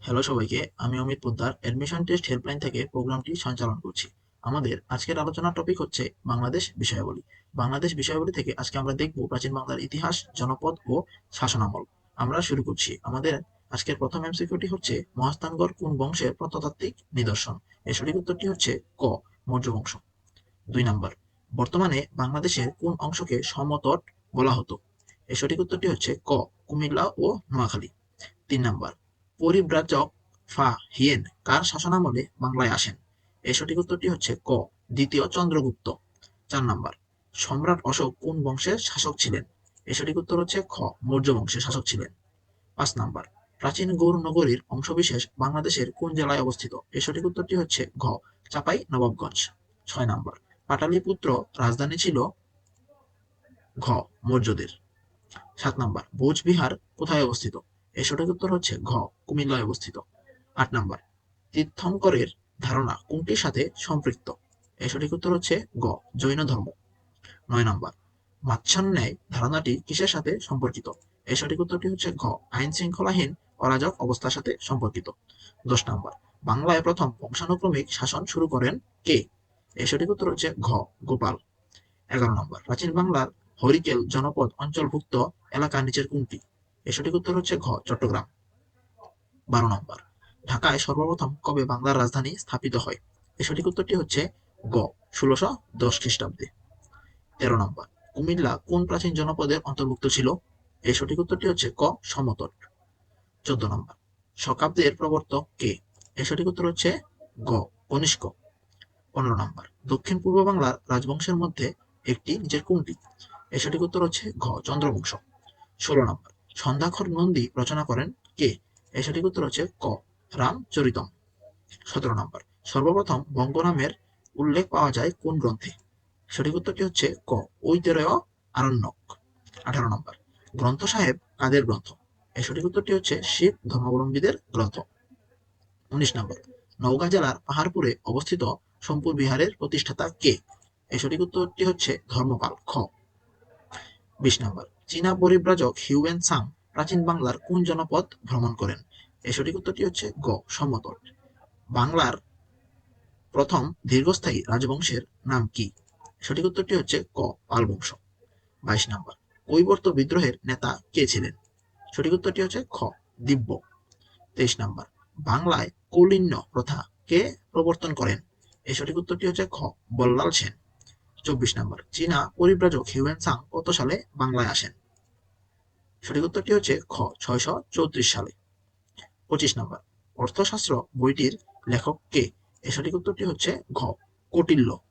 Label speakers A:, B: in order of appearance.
A: Hello সবাইকে, আমি Amit Poddar. Admission test helpline থেকে প্রোগ্রামটি সঞ্চালন করছি। আমাদের আজকের আলোচনার টপিক হচ্ছে বাংলাদেশ বিষয়াবলী। বাংলাদেশ বিষয়াবলী থেকে আজকে আমরা দেখব প্রাচীন বাংলার ইতিহাস, জনপদ ও শাসনামল। আমরা শুরু করছি। আমাদের আজকের প্রথম এমসিকিউটি হচ্ছে মহাস্থানগড় কোন বংশের প্রত্নতাত্ত্বিক নিদর্শন? এর সঠিক উত্তরটি হচ্ছে ক মৌর্য বংশ দুই নাম্বার, বর্তমানে বাংলাদেশের কোন অংশকে সমতট বলা হতো? এর সঠিক উত্তরটি হচ্ছে ক, কুমিল্লা ও নোয়াখালী। তিন নাম্বার, পরিব্রাজক ফা হিয়েন কার শাসনামলে বাংলায় আসেন? এর সঠিক উত্তরটি হচ্ছে ক, দ্বিতীয় চন্দ্রগুপ্ত। চার নাম্বার, সম্রাট অশোক কোন বংশের শাসক ছিলেন? এর সঠিক উত্তর হচ্ছে খ, মৌর্য বংশের শাসক ছিলেন। পাঁচ নাম্বার, প্রাচীন গৌর নগরীর অংশবিশেষ বাংলাদেশের কোন জেলায় অবস্থিত? এর সঠিক উত্তরটি হচ্ছে ঘ, চাপাই নবাবগঞ্জ। ছয় নাম্বার, পাটালিপুত্র রাজধানী ছিল ঘ, মৌর্যদের। সাত নাম্বার, ভোজবিহার কোথায় অবস্থিত? এর সঠিক উত্তর হচ্ছে ঘ, কুমিল্লায় অবস্থিত। আট নাম্বার, তীর্থঙ্করের ধারণা কোনটির সাথে সম্পৃক্ত? এর সঠিক উত্তর হচ্ছে গ, জৈন ধর্ম। নয় নাম্বার, মাচ্ছন্যায় ধারণাটি কিসের সাথে সম্পর্কিত? এর সঠিক উত্তরটি হচ্ছে ঘ, আইন শৃঙ্খলাহীন অরাজক অবস্থার সাথে সম্পর্কিত। দশ নাম্বার, বাংলায় প্রথম বংশানুক্রমিক শাসন শুরু করেন কে? এর সঠিক উত্তর হচ্ছে ঘ, গোপাল। এগারো নম্বর, প্রাচীন বাংলার হরিকেল জনপদ অঞ্চলভুক্ত এলাকা নিচের কোনটি? এর সঠিক উত্তর হচ্ছে ঘ, চট্টগ্রাম। বারো নম্বর। ঢাকায় সর্বপ্রথম কবে বাংলার রাজধানী স্থাপিত হয়? এর সঠিক উত্তরটি হচ্ছে গ, ষোলোশো দশ খ্রিস্টাব্দে। তেরো নম্বর। কুমিল্লা কোন প্রাচীন জনপদের অন্তর্ভুক্ত ছিল? এর সঠিক উত্তরটি হচ্ছে ক, সমতট। চোদ্দ নম্বর। শকাব্দের প্রবর্তক কে? এর সঠিক উত্তর হচ্ছে গ, কনিষ্ক। পনেরো নম্বর। দক্ষিণ পূর্ব বাংলার রাজবংশের মধ্যে একটি নিজের কোনটি? এর সঠিক উত্তর হচ্ছে ঘ, চন্দ্রবংশ। ষোলো নম্বর। সন্ধ্যাখর নন্দী রচনা করেন কে? এই সঠিক উত্তর হচ্ছে ক। রামচরিতম। সতেরো নম্বর। সর্বপ্রথম বঙ্গ নামের উল্লেখ পাওয়া যায় কোন গ্রন্থে? সঠিক উত্তরটি হচ্ছে ক। ঐতেরয় আরণ্যক। আঠারো নম্বর। গ্রন্থ সাহেব কাদের গ্রন্থ? এই সঠিক উত্তরটি হচ্ছে শিখ ধর্মাবলম্বীদের গ্রন্থ। উনিশ নম্বর। নওগাঁ জেলার পাহাড়পুরে অবস্থিত সোমপুর বিহারের প্রতিষ্ঠাতা কে? এই সঠিক উত্তরটি হচ্ছে ধর্মপাল খ। বিশ নম্বর। চীনা পরিব্রাজক হিউয়েন সাং প্রাচীন বাংলার কোন জনপদ ভ্রমণ করেন? এর সঠিক উত্তরটি হচ্ছে গ, সমতট। বাংলার প্রথম দীর্ঘস্থায়ী রাজবংশের নাম কি? সঠিক উত্তরটি হচ্ছে ক পাল বংশ বাইশ নম্বর, কৈবর্ত বিদ্রোহের নেতা কে ছিলেন? সঠিক উত্তরটি হচ্ছে খ, দিব্য। তেইশ নম্বর, বাংলায় কৌলিন্য প্রথা কে প্রবর্তন করেন? এর সঠিক উত্তরটি হচ্ছে খ, বল্লাল সেন। চব্বিশ নম্বর। চীনা পরিব্রাজক হিউয়েন সাং কত সালে বাংলায় আসেন? সঠিক উত্তরটি হচ্ছে খ ছয়শো চৌত্রিশ সালে। পঁচিশ নম্বর। অর্থশাস্ত্র বইটির লেখক কে? এর সঠিক উত্তরটি হচ্ছে ঘ, কৌটিল্য।